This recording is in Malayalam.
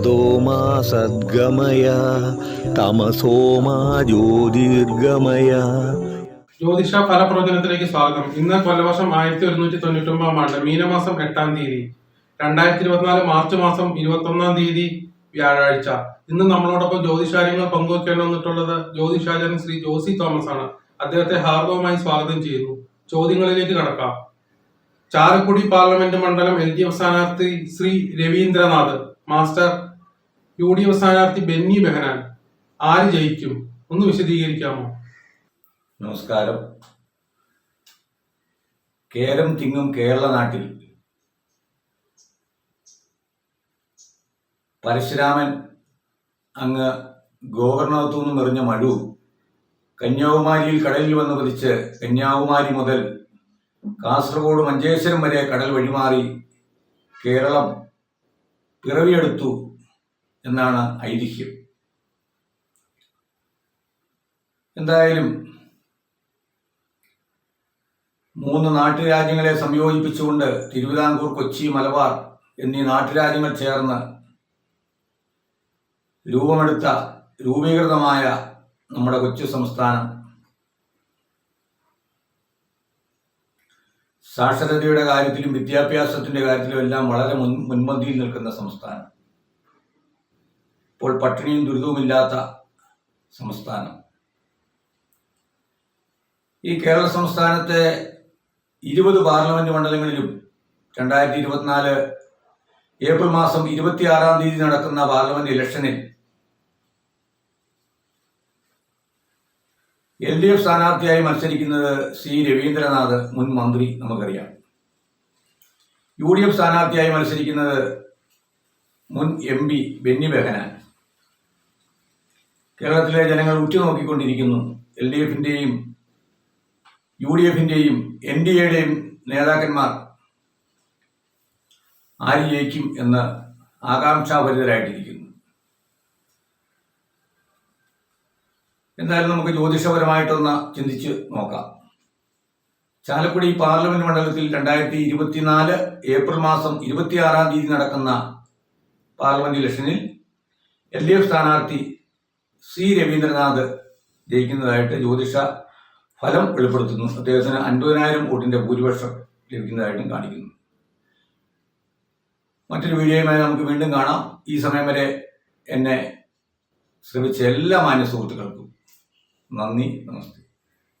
സത്യമാ സദ്ഗമയ തമസോമാ ജ്യോതിർഗമയ. ജ്യോതിഷ ഫലപ്രവചനത്തിലേക്ക് സ്വാഗതം. ഇന്ന് കൊല്ലവർഷം ആയിരത്തി ഒരുന്നൂറ്റി തൊണ്ണൂറ്റി ഒമ്പതാം ആണ്ട് മീനമാസം എട്ടാം തീയതി രണ്ടായിരത്തി ഇരുപത്തിനാല് മാർച്ച് മാസം ഇരുപത്തി ഒന്നാം തീയതി വ്യാഴാഴ്ച. ഇന്ന് നമ്മളോടൊപ്പം ജ്യോതിഷാര്യങ്ങൾ പങ്കുവയ്ക്കാൻ വന്നിട്ടുള്ളത് ജ്യോതിഷാചാര്യൻ ശ്രീ ജോസി തോമസ് ആണ് അദ്ദേഹത്തെ ഹാർദവമായി സ്വാഗതം ചെയ്യുന്നു. ചോദ്യങ്ങളിലേക്ക് കടക്കാം. ചാലക്കുടി പാർലമെന്റ് മണ്ഡലം എൽ ഡി എഫ് സ്ഥാനാർത്ഥി Shri Ravindranath master U D F സ്ഥാനാർത്ഥി ബെന്നി ബെഹനാൻ ആര് ജയിക്കും? ഒന്ന് വിശദീകരിക്കാമോ? നമസ്കാരം. കേരം തിങ്ങും കേരള നാട്ടിൽ. പരശുരാമൻ അങ്ങ് ഗോകർണത്തു നിന്നും എറിഞ്ഞ മഴു കന്യാകുമാരിയിൽ കടലിൽ വന്ന് പതിച്ച് കന്യാകുമാരി മുതൽ കാസർഗോഡ് മഞ്ചേശ്വരം വരെ കടൽ വഴിമാറി കേരളം പിറവിയെടുത്തു എന്നാണ് ഐതിഹ്യം. എന്തായാലും മൂന്ന് നാട്ടുരാജ്യങ്ങളെ സംയോജിപ്പിച്ചുകൊണ്ട് തിരുവിതാംകൂർ കൊച്ചി മലബാർ എന്നീ നാട്ടുരാജ്യങ്ങൾ ചേർന്ന് രൂപമെടുത്ത രൂപീകൃതമായ നമ്മുടെ കൊച്ചു സംസ്ഥാനം സാക്ഷരതയുടെ കാര്യത്തിലും വിദ്യാഭ്യാസത്തിന്റെ കാര്യത്തിലും എല്ലാം വളരെ മുൻ മുൻപന്തിയിൽ നിൽക്കുന്ന സംസ്ഥാനം. ഇപ്പോൾ പട്ടിണിയും ദുരിതവുമില്ലാത്ത സംസ്ഥാനം. ഈ കേരള സംസ്ഥാനത്തെ ഇരുപത് പാർലമെന്റ് മണ്ഡലങ്ങളിലും രണ്ടായിരത്തി ഇരുപത്തിനാല് ഏപ്രിൽ മാസം ഇരുപത്തിയാറാം തീയതി നടക്കുന്ന പാർലമെന്റ് ഇലക്ഷനിൽ എൽ ഡി എഫ് സ്ഥാനാർത്ഥിയായി മത്സരിക്കുന്നത് സി രവീന്ദ്രനാഥ് മുൻ മന്ത്രി നമുക്കറിയാം. യു ഡി എഫ് സ്ഥാനാർത്ഥിയായി മത്സരിക്കുന്നത് മുൻ എം പി ബെന്നി ബെഹനാൻ. കേരളത്തിലെ ജനങ്ങൾ ഉറ്റുനോക്കിക്കൊണ്ടിരിക്കുന്നു. എൽ ഡി എഫിന്റെയും യു ഡി എഫിന്റെയും എൻ ഡി എയുടെയും നേതാക്കന്മാർ ആര് ജയിക്കും എന്ന് ആകാംക്ഷാഭരിതരായിട്ടിരിക്കുന്നു. എന്തായാലും നമുക്ക് ജ്യോതിഷപരമായിട്ടൊന്ന് ചിന്തിച്ച് നോക്കാം. ചാലക്കുടി പാർലമെന്റ് മണ്ഡലത്തിൽ രണ്ടായിരത്തി ഇരുപത്തിനാല് ഏപ്രിൽ മാസം ഇരുപത്തിയാറാം തീയതി നടക്കുന്ന പാർലമെന്റ് ഇലക്ഷനിൽ എൽ ഡി എഫ് സ്ഥാനാർത്ഥി സി രവീന്ദ്രനാഥ് ജയിക്കുന്നതായിട്ട് ജ്യോതിഷ ഫലം വെളിപ്പെടുത്തുന്നു. അദ്ദേഹത്തിന് അൻപതിനായിരം വോട്ടിന്റെ ഭൂരിപക്ഷം ലഭിക്കുന്നതായിട്ടും കാണിക്കുന്നു. മറ്റൊരു വീഡിയോയുമായി നമുക്ക് വീണ്ടും കാണാം. ഈ സമയം വരെ എന്നെ ശ്രമിച്ച എല്ലാ മാന്യ സുഹൃത്തുക്കൾക്കും നന്ദി നമസ്തേ.